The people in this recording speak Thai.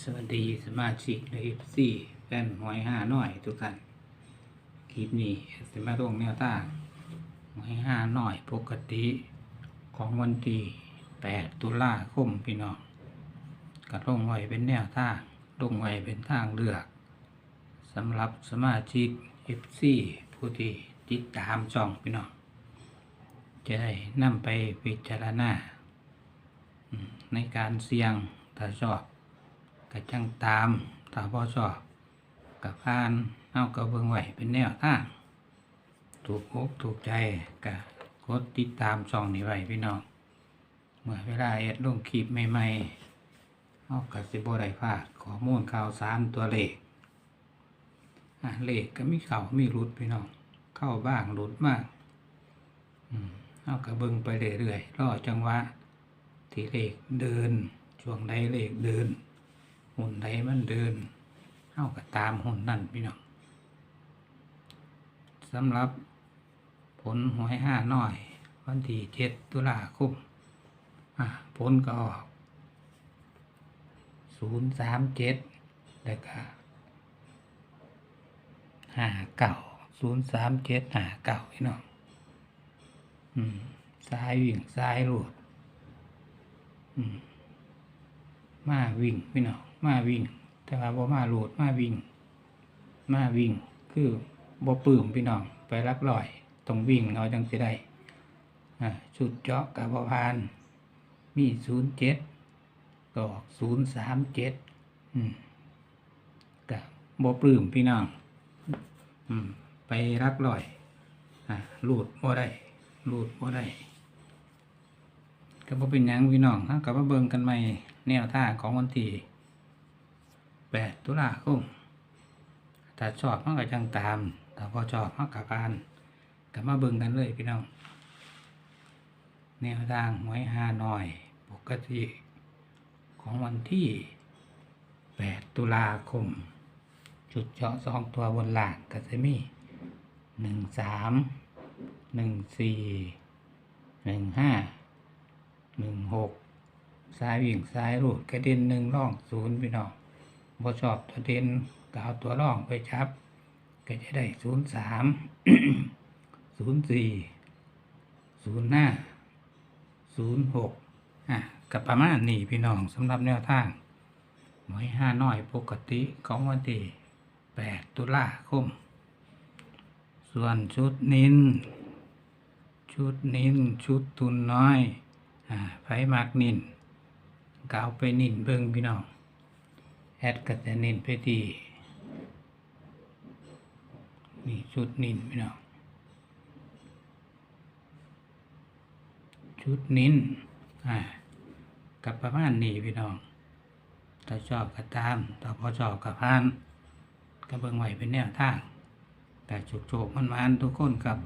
สวัสดีสมาชิกในเอฟซีแฟนหอยห้าหน่อยทุกท่านคลิปนี้สมาลงแนวทางหอยห้าหน่อยปกติของวันที่8ตุลาคมพี่น้องก็ลงไว้เป็นแนวทางลงไว้เป็นทางเลือกสำหรับสมาชิกเอฟซีผู้ที่ติดตามช่องพี่น้องจะได้นำไปพิจารณาในการเสี่ยงถ้าชอบ ก็จังตามถ้าพอชอบกับพานเอากระเบื้องไหวเป็นแนวทาถูกอกถูกใจก็กดติดตามช่องนี้ไว้พี่น้อง เมื่อเวลาเอ็ดลงคลิปใหม่ๆเอากับสิบได้พลาดข้อมูลข่าวสารตัวเลขอะเลขก็มีเข่ามีรุดพี่น้อง เข้าบ้างรุดบ้างอืมเอากระเบื้องไปเรื่อยๆรอจังหวะที่เลขเดินช่วงใดเลขเดิน หุ่นใดมันเดินเข้ากับตามหุ่นนั่นพี่น้องสำหรับผลหวยห้าน้อย วันที่เจ็ดตุลาคมอะผลก็ออกศูนย์สามเจ็ดแล้วก็ห้าเก้าศูนย์สามเจ็ดห้าเก้าพี่น้องอืมซ้ายวิ่งซ้ายรูดอืมมาวิ่งพี่น้อง มาวิ่ง แต่ว่าบ่มาโหลดมาวิ่ง มาวิ่ง คือบ่ปลื้มพี่น้องไปรักลอยต้องวิ่งเอาจังสิได้อ่าชุดเจาะกับบ่พาน มีศูนย์เจ็ดก็ศูนย์สามเจ็ดกับบ่ปลื้มพี่น้องอไปรักลอยอ่าลูดบ่ได้หลูดบ่ได้ก็บ่เป็นยังพี่น้องฮะกับมาเบิ่งกันใหม่แนวท่าของวันที่ 8ตุลาคมถ้าชอบมันก็จังตามถ้าพอชอบมันก็ผ่านกลับมาเบิ่งกันเลยพี่น้องแนวทางหวยหาหน่อย ปกติ ของวันที่ 8 ตุลาคม จุดเจาะสองตัวบนหล่างก็จะมีหนึ่งสามหนึ่งสี่หนึ่งห้าหนึ่งหกซ้ายวิ่งซ้ายรูดกระเด็นหนึ่งร่องศูนย์พี่น้อง พอชอบตัวเด่นก็เอาตัวร่องไปจับ ก็จะได้ศูนย์สามศูนย์สี่ศูนย์ห้าศูนย์หกอะกับประมาณนี้พี่น้องสำหรับแนวทางหมวยห้าน้อยปกติของวันที่แปดตุลาคม ส่วนชุดนิน ชุดนินชุดทุนน้อยอ่าไฟมากนินก็เอาไปนินเบิ่งพี่น้อง แอดก็จะนินไปที่นี่ชุดนินพี่น้องชุดนินอ่ากับประมาณนี้พี่น้องถ้าชอบก็ตามถ้าพอชอบก็พานก็เบิ่งไว้เป็นแนวทางแต่จุกโจกมันมานทุกคนครับ